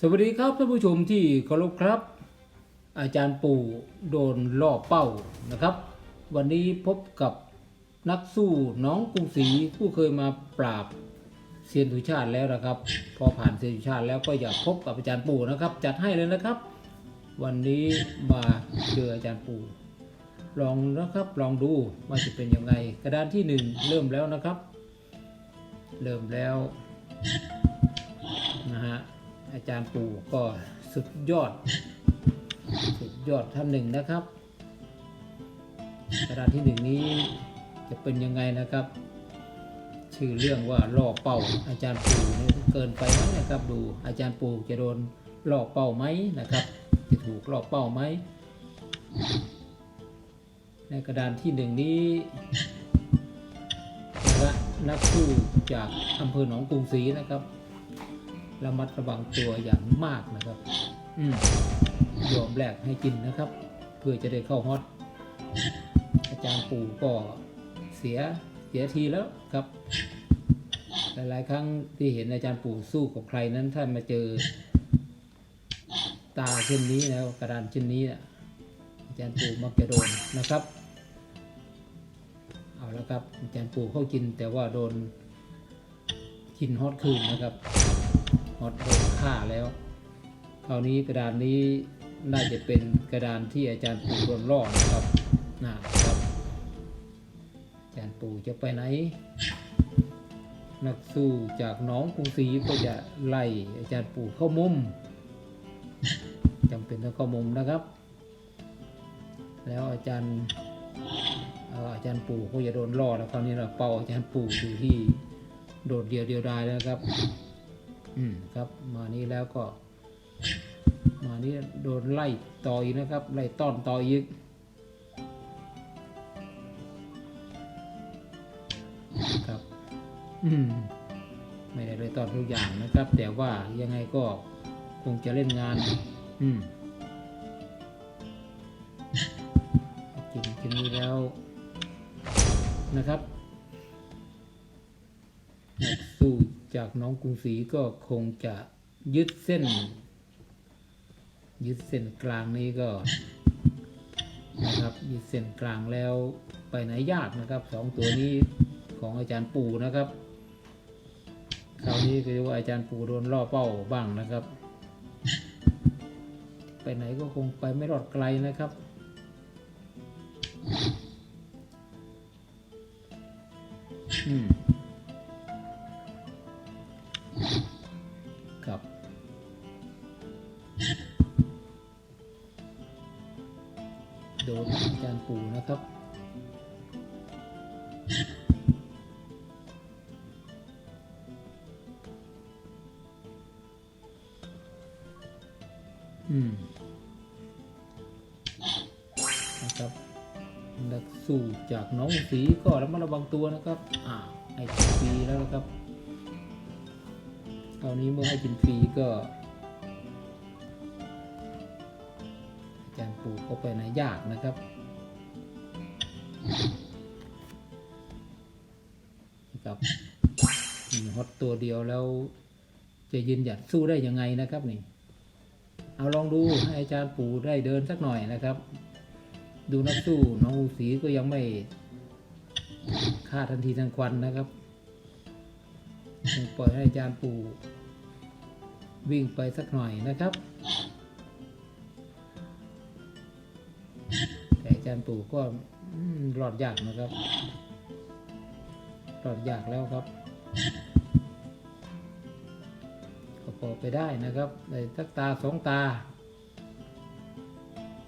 สวัสดีครับท่านผู้ชมที่เคารพครับ อาจารย์ปู่โดนล่อเป้านะครับ วันนี้พบกับนักสู้น้องกรุงศรีผู้เคยมาปราบเซียนสุชาติแล้วนะครับ พอผ่านเซียนสุชาติแล้วก็อยากพบกับอาจารย์ปู่นะครับ จัดให้เลยนะครับ วันนี้มาเจออาจารย์ปู่ลองนะครับลองดูว่าจะเป็นยังไง กระดานที่หนึ่งเริ่มแล้วนะครับ เริ่มแล้วนะฮะ อาจารย์ปู่ก็สุดยอด สุดยอดท่านหนึ่งนะครับกระดานที่หนึ่งนี้จะเป็นยังไงนะครับ ชื่อเรื่องว่าล่อเป้าอาจารย์ปู่นี่เกินไปไหมนะครับ ดูอาจารย์ปู่จะโดนล่อเป้าไหมนะครับ จะถูกล่อเป้าไหมในกระดานที่หนึ่งนี้นะครับนักสู้จากอำเภอหนองกรุงศรีนะครับ ระมัดระวังตัวอย่างมากนะครับ อืมยอมแลกให้กินนะครับ เพื่อจะได้เข้าฮอตอาจารย์ปู่ก็เสียเสียทีแล้วครับ หลายๆ ครั้งที่เห็นอาจารย์ปู่สู้กับใครนั้นถ้านมาเจอ ตาเช่นนี้แล้วกระดานเช่นนี้นะอาจารย์ปู่มักจะโดนนะครับ เอาแล้วครับอาจารย์ปู่เข้ากินแต่ว่าโดนกินฮอตคืนนะครับ อตโดนฆ่าแล้วคราวนี้กระดานนี้น่าจะเป็นกระดานที่อาจารย์ปู่โดนล่อนะครับนะครับอาจารย์ปู่จะไปไหน นักสู้จากน้องกรุงศรีก็จะไล่อาจารย์ปู่เข้ามุมจำเป็นต้องเข้ามุมนะครับ แล้วอาจารย์เอ่ออาจารย์ปู่ก็จะโดนล่อแล้วคราวนี้เราเป่าอาจารย์ปู่อยู่ที่โดดเดียวเดียวดายแล้วครับ อืมครับ มานี้แล้วก็ มานี้โดนไล่ต่ออีกนะครับ ไล่ต้อนต่ออีกครับ อืมไม่ได้เลยตอนทุกอย่างนะครับ แต่ว่ายังไงก็คงจะเล่นงาน อืมกินกินนี้แล้วนะครับนักสู้ จากน้องกรุงศรีก็คงจะยึดเส้น ยึดเส้นกลางนี้ก็นะครับยึดเส้นกลางแล้วไปไหนยากนะครับสองตัวนี้ของอาจารย์ปู่นะครับคราวนี้คือว่าอาจารย์ปู่โดนล่อเป้าบ้างนะครับ ไปไหนก็คงไปไม่รอดไกลนะครับอืม จารย์ปู่นะครับ อืม นะครับนักสู้จากน้องสีก็ระมัดระวังตัวนะครับ อ่าให้กินฟรีแล้วนะครับคราวนี้เมื่อให้กินฟรีก็อาจารย์ปู่ก็ไปไหนยากนะครับ นะครับฮอตตัวเดียวแล้ว จะยืนหยัดสู้ได้ยังไงนะครับนี่ เอาลองดูให้อาจารย์ปู่ได้เดินสักหน่อยนะครับ ดูนักสู้น้องอูสีก็ยังไม่ฆ่าทันทีทันควันนะครับปล่อยให้อาจารย์ปู่วิ่งไปสักหน่อยนะครับ แต่อาจารย์ปู่ก็ อืมรอดยากนะครับรอดยากแล้วครับก็พอไปได้นะครับในสักตาสองตา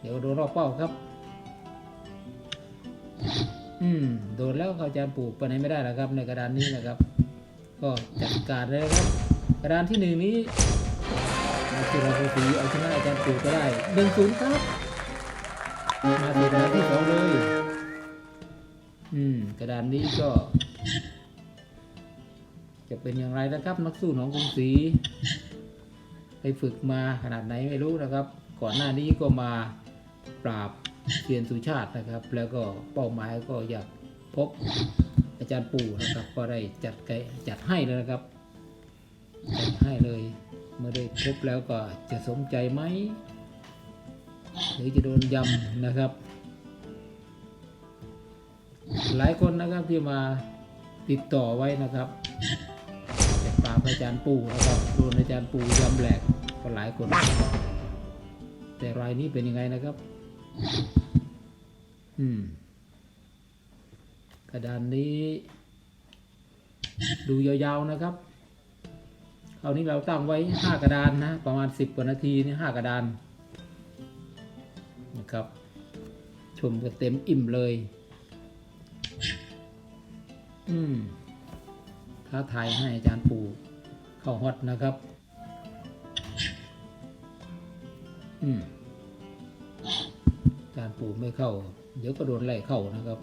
เดี๋ยวโดนรอบเป้าครับ อืม โดนแล้วครับอาจารย์ปลูกไปไหนไม่ได้แล้วครับ ในกระดานนี้นะครับ ก็จัดการเลยครับ กระดานที่หนึ่งนี้มาสุราภสีเอาชนะอาจารย์ปลูกก็ได้หนึ่งศูนย์ครับ มาสู่กระดานที่สองเลย อืม กระดานนี้ก็ จะเป็นอย่างไรนะครับนักสู้หนองกรุงศรีไปฝึกมาขนาดไหนไม่รู้นะครับ ก่อนหน้านี้ก็มาปราบเซียนสุชาตินะครับ แล้วก็เป้าหมายก็อยากพบอาจารย์ปู่นะครับ ก็ได้จัดไกจัดให้เลยนะครับจัดให้เลย เมื่อได้ครบแล้วก็จะสมใจไหมหรือจะโดนยำนะครับ หลายคนนะครับที่มาติดต่อไว้นะครับจากปากอาจารย์ปู่นะครับโดนอาจารย์ปู่ยำแหลกก็หลายคน แต่รายนี้เป็นยังไงนะครับ อืมกระดานนี้ ดูยาวๆนะครับคราวนี้เราตั้งไว้ห้ากระดานนะประมาณสิบกว่านาทีนี่ห้ากระดานนะครับ ชมกันเต็มอิ่มเลย อืมท้าทายให้อาจารย์ปู่เข้าฮอตนะครับ อืมอาจารย์ปู่ไม่เข้า เดี๋ยวก็โดนไล่เข้านะครับ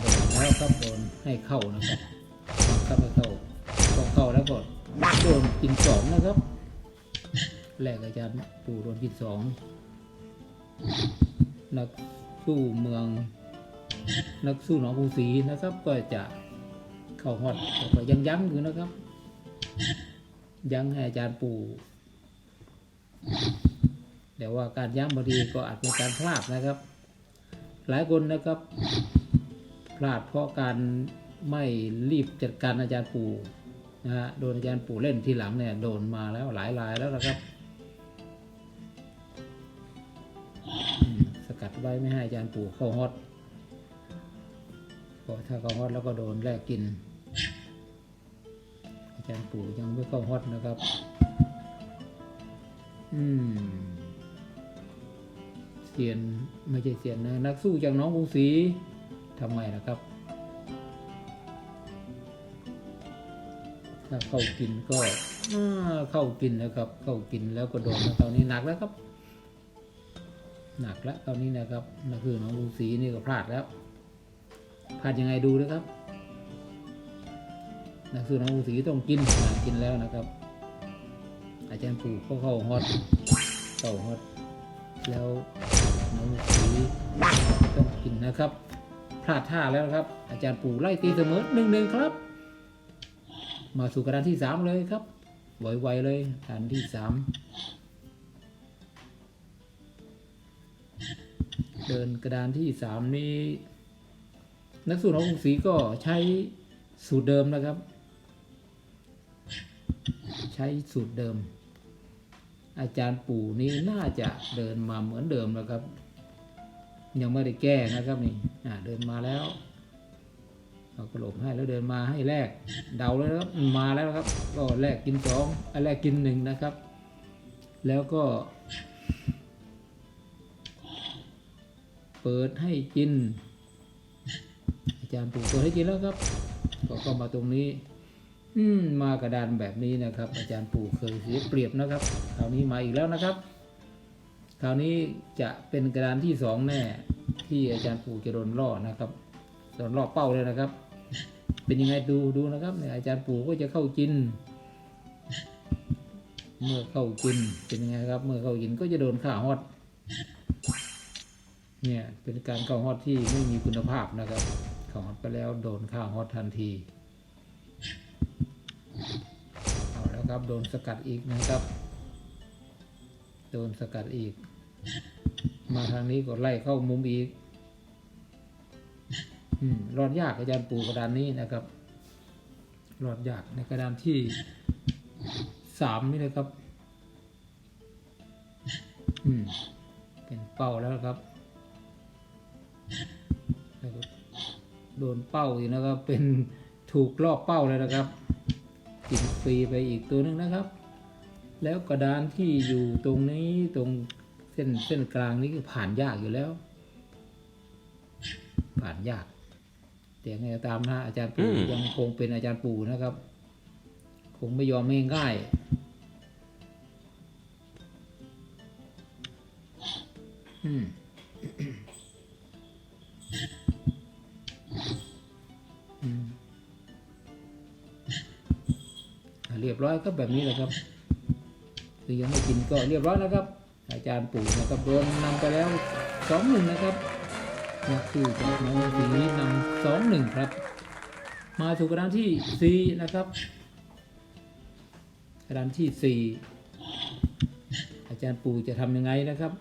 โดนแล้วครับโดนให้เข้านะครับบังคับให้เข้าเข้าแล้วก็โดนกินสองนะครับแรกอาจารย์ปู่โดนกินสองนักสู้เมือง นักสู้หนองกรุงศรีนะครับ ก็จะเข้าฮอตก็ยังยั้งอยู่นะครับ ยังให้อาจารย์ปู่แต่ว่าการยั้งบางทีก็อาจเป็นการพลาดนะครับ หลายคนนะครับ พลาดเพราะการไม่รีบจัดการอาจารย์ปู่นะฮะโดนอาจารย์ปู่เล่นทีหลังเนี่ยโดนมาแล้วหลายรายแล้วนะครับสกัดไว้ไม่ให้อาจารย์ปู่เข้าฮอต พราะถ้าเขาฮอตแล้วก็โดนแลกกิน อาจารย์ปู่ยังไม่เข้าฮอตนะครับ อืมเสียนไม่ใช่เสียนนะ นักสู้จากน้องกรุงศรีทำไงนะครับ ถ้าเข้ากินก็เข้ากินนะครับ เข้ากินแล้วก็โดนตอนนี้หนักแล้วครับ หนักแล้วตอนนี้นะครับนั่นคือน้องลุงศรีนี่ก็พลาดแล้ว พลาดยังไงดูนะครับนั่นคือน้องสีต้องกินอ่ากินแล้วนะครับ อาจารย์ปู่ก็เข้าฮอตเข้าฮอตแล้วน้องสีต้องกินนะครับพลาดท่าแล้วนะครับ อาจารย์ปู่ไล่ตีเสมอหนึ่งหนึ่งครับ มาสู่กระดานที่สามเลยครับไวๆเลยกระดานที่สามเดินกระดานที่สามนี้ นักสู้ของกรุงศรีก็ใช้สูตรเดิมนะครับ ใช้สูตรเดิม อาจารย์ปู่นี้น่าจะเดินมาเหมือนเดิมนะครับ ยังไม่ได้แก้นะครับนี่เดินมาแล้วเอากระโหลกให้แล้วเดินมาให้แลกเดาแล้วครับมาแล้วครับ ก็แลกกินสองอแลกกินหนึ่งนะครับ แล้วก็ เปิดให้กิน จารย์ปู่เปิดให้กินแล้วครับก็เข้ามาตรงนี้ อืมมากระดานแบบนี้นะครับ อาจารย์ปู่เคยเสียเปรียบนะครับคราวนี้มาอีกแล้วนะครับ คราวนี้จะเป็นกระดานที่สองแน่ที่อาจารย์ปู่จะโดนล่อนะครับโดนล่อเป้าเลยนะครับ เป็นยังไงดูดูนะครับเนี่ยอาจารย์ปู่ก็จะเข้ากินเมื่อเข้ากินเป็นยังไงครับ เมื่อเข้ากินก็จะโดนข่าฮอตเนี่ยเป็นการเข้าฮอตที่ไม่มีคุณภาพนะครับ เข้าฮอตไปแล้วโดนข่าวฮอตทันทีเอาแล้วครับโดนสกัดอีกนะครับ โดนสกัดอีก มาทางนี้ก็ไล่เข้ามุมอีกอืมรอดยากอาจารย์ปูกระดานนี้นะครับ รอดยากในกระดานที่สามนี่นะครับ อืมเป็นเป้าแล้วครับแล้วก็ โดนเป้าอีกนะครับ เป็นถูกลอกเป้าเลยนะครับกินฟรีไปอีกตัวหนึงนะครับ แล้วกระดานที่อยู่ตรงนี้ตรงเส้นเส้นกลางนี้คือผ่านยากอยู่แล้ว ผ่านยาก แต่ไงก็ตามนะอาจารย์ปู่อืมยังคงเป็นอาจารย์ปู่นะครับ คงไม่ยอมไม่ง่ายอืม เรียบร้อยก็แบบนี้แหละครับคือยังไม่กินก็เรียบร้อยแล้วครับ อาจารย์ปู่นะครับโดนนำไปแล้วสองหนึ่งนะครับนักสู้จากน้องสีนำสองหนึ่งครับ มาถูกกระดานที่สี่นะครับกระดานที่สี่อาจารย์ปู่จะทำยังไงนะครับ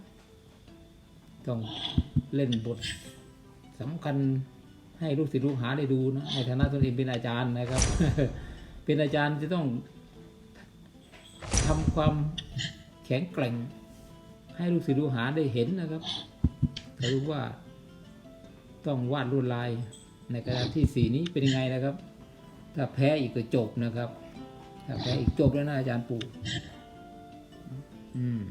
ต้องเล่นบทสำคัญให้ลูกศิษย์ลูกหาได้ดูนะในฐานะตนเองเป็นอาจารย์นะครับ เป็นอาจารย์จะต้องทำความแข็งแกร่ง ให้ลูกศิษย์ลูกหาได้เห็นนะครับเขารู้ว่าต้องวาดลวดลายในกระดานที่สีนี้เป็นยังไงนะครับ ถ้าแพ้อีกก็จบนะครับ ถ้าแพ้อีกจบแล้วนะอาจารย์ปู่อืม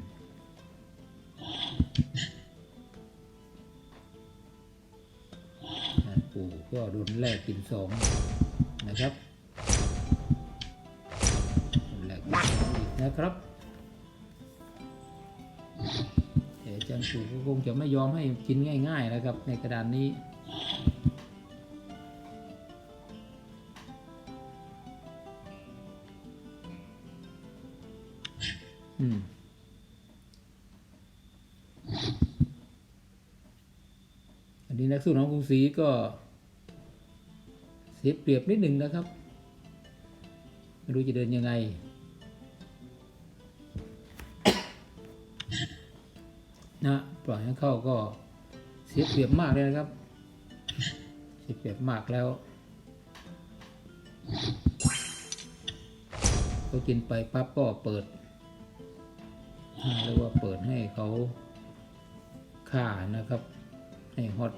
อาจารย์ปู่ก็รุนแรกกินสองนะครับ นะครับอาจารย์ปู่ก็คงจะไม่ยอมให้กินง่าย ๆ นะครับ ในกระดานนี้อืมอันนี้นักสู้น้องกรุงศรีก็ เสียเปรียบนิดหนึ่งนะครับ ไม่รู้จะเดินยังไง นะปล่อยให้เข้าก็เสียเปรียบมากเลยนะครับ เสียเปรียบมากแล้วก็กินไปปั๊บก็เปิดอ่าเรียกว่าเปิดให้เขาฆ่านะครับ ให้ฮอต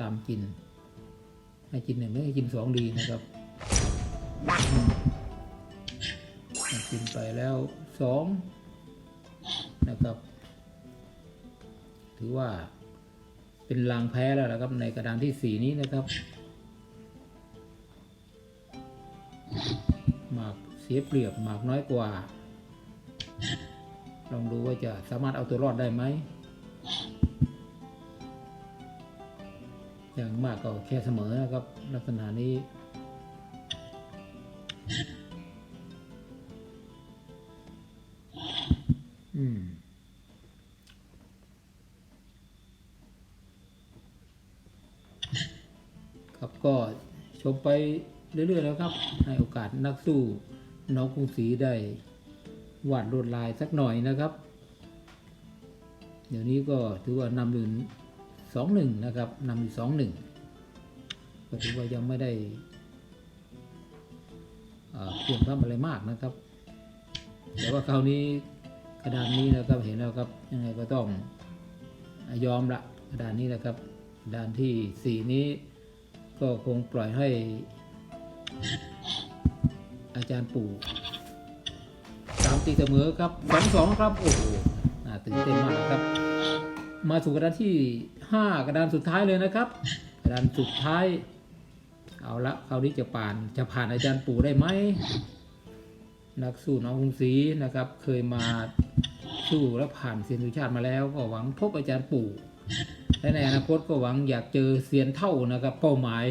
ตามกิน ให้กินหนึ่งไม่ให้กินสองดีนะครับกินไปแล้วสองนะครับ ถือว่าเป็นลางแพ้แล้วนะครับ ในกระดานที่สี่นี้นะครับ หมากเสียเปรียบหมากน้อยกว่า ลองดูว่าจะสามารถเอาตัวรอดได้ไหมอย่างมากก็แค่เสมอนะครับ ลักษณะนี้ ไปเรื่อยๆแล้วครับ ให้โอกาสนักสู้น้องกรุงศรีได้วาดลวดลายสักหน่อยนะครับ เดี๋ยวนี้ก็ถือว่านำอยู่สองหนึ่งนะครับนำอยู่สองหนึ่งก็ถือว่ายังไม่ได้เอ่อเปลี่ยนพระอะไรมากนะครับ แต่ว่าคราวนี้กระดานนี้นะครับเห็นแล้วครับยังไงก็ต้องยอมละกระดานนี้นะครับกระดานที่สี่นี้ ก็คงปล่อยให้อาจารย์ปู่ตามตีเสมอครับสองสองครับ โอ้โหน่าตื่นเต้นมากครับ มาสู่กระดานที่ห้ากระดานสุดท้ายเลยนะครับ กระดานสุดท้าย เอาละคราวนี้จะผ่านจะผ่านอาจารย์ปู่ได้ไหมนักสู้น้องกรุงศรีนะครับ เคยมาสู้และผ่านเซียนสุชาติมาแล้ว ก็หวังพบอาจารย์ปู่ และในอนาคตก็หวังอยากเจอเซียนเท่านะครับ เป้าหมาย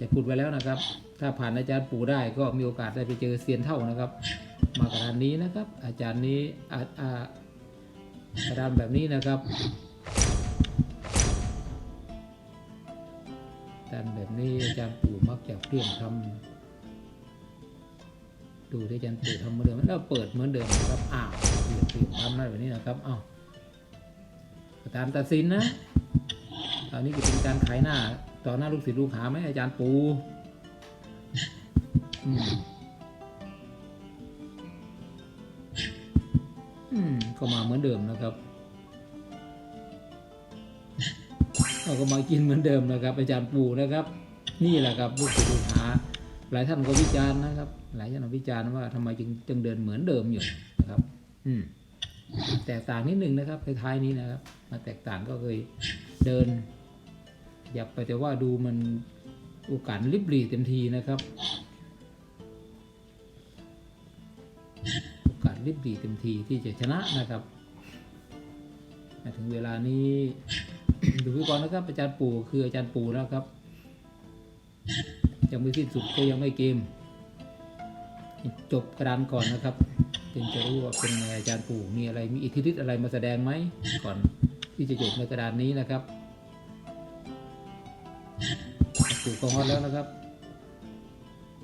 จะพูดไว้แล้วนะครับ ถ้าผ่านอาจารย์ปู่ได้ก็มีโอกาสได้ไปเจอเซียนเท่านะครับ มากระดานนี้นะครับ อาจารย์นี้อาอากระดานแบบนี้นะครับกระดานแบบนี้อาจารย์ปู่มักจะเปลี่ยนทำดูที่อาจารย์ปู่ทำเหมือนเดิมแล้วเปิดเหมือนเดิมนะครับอ้าวเปลี่ยนเปลี่ยนทำได้แบบนี้นะครับอ้าว ตามตัดสินนะตอนนี้ก็เป็นการขายหน้า ต่อหน้าลูกศิษย์ลูกหาไหมอาจารย์ปูอืมก็มาเหมือนเดิมนะครับเราก็มากินเหมือนเดิมนะครับ อาจารย์ปูนะครับ นี่แหละครับลูกศิษย์ลูกหา หลายท่านก็วิจารณ์นะครับ หลายท่านวิจารณ์ว่าทำไมจึงจึงเดินเหมือนเดิมอยู่นะครับ อืม แตกต่างนิดหนึ่งนะครับคล้ายๆนี้นะครับ มาแตกต่างก็เคยเดินอย่าไปแต่ว่าดูมันโอกาสริบหรี่เต็มทีนะครับ โอกาสริบหรี่เต็มทีที่จะชนะนะครับมาถึงเวลานี้ดูไว้ก่อนนะครับอาจารย์ปู่คืออาจารย์ปู่แล้วครับ ยังไม่สิ้นสุดก็ยังไม่เกม จบกระดานก่อนนะครับ จึงจะรู้ว่าเป็นไงอาจารย์ปู่มีอะไรมีอิทธิฤทธิ์อะไรมาแสดงไหมก่อนที่จะจบในกระดานนี้นะครับปู่ของฮอตแล้วนะครับ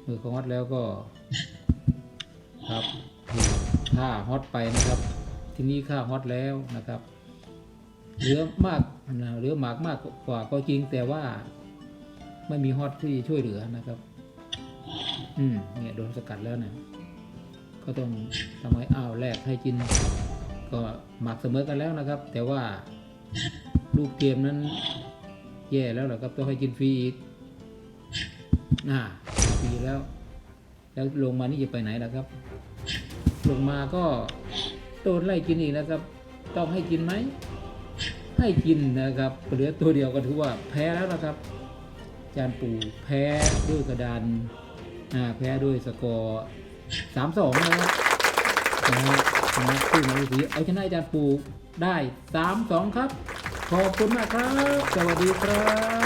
มือของฮอตแล้วก็ครับถูกค่าฮอตไปนะครับ ที่นี้ค่าฮอตแล้วนะครับเหลือมากนะเหลือหมากมากกว่าก็จริงแต่ว่าไม่มีฮอตที่ช่วยเหลือนะครับ อืมเนี่ยโดนสกัดแล้วนะ ก็ต้องทำให้อ้าวแลกให้กิน ก็หมักเสมอกันแล้วนะครับ แต่ว่าลูกเกมนั้นแย่แล้วเหรอครับต้องให้กินฟรีอีกน่าฟรีแล้ว แล้วลงมานี่จะไปไหนล่ะครับ ลงมาก็โดนไล่กินอีกนะครับ ต้องให้กินไหมให้กินนะครับเหลือตัวเดียวก็ถือว่าแพ้แล้วนะครับจานปู่แพ้ด้วยกระดานอ่าแพ้ด้วยสกอร์ สามสองนะครับนะฮะนะคู่มาสีเอาชนะอาจารย์ปูได้สามสองครับ ขอบคุณมากครับ สวัสดีครับ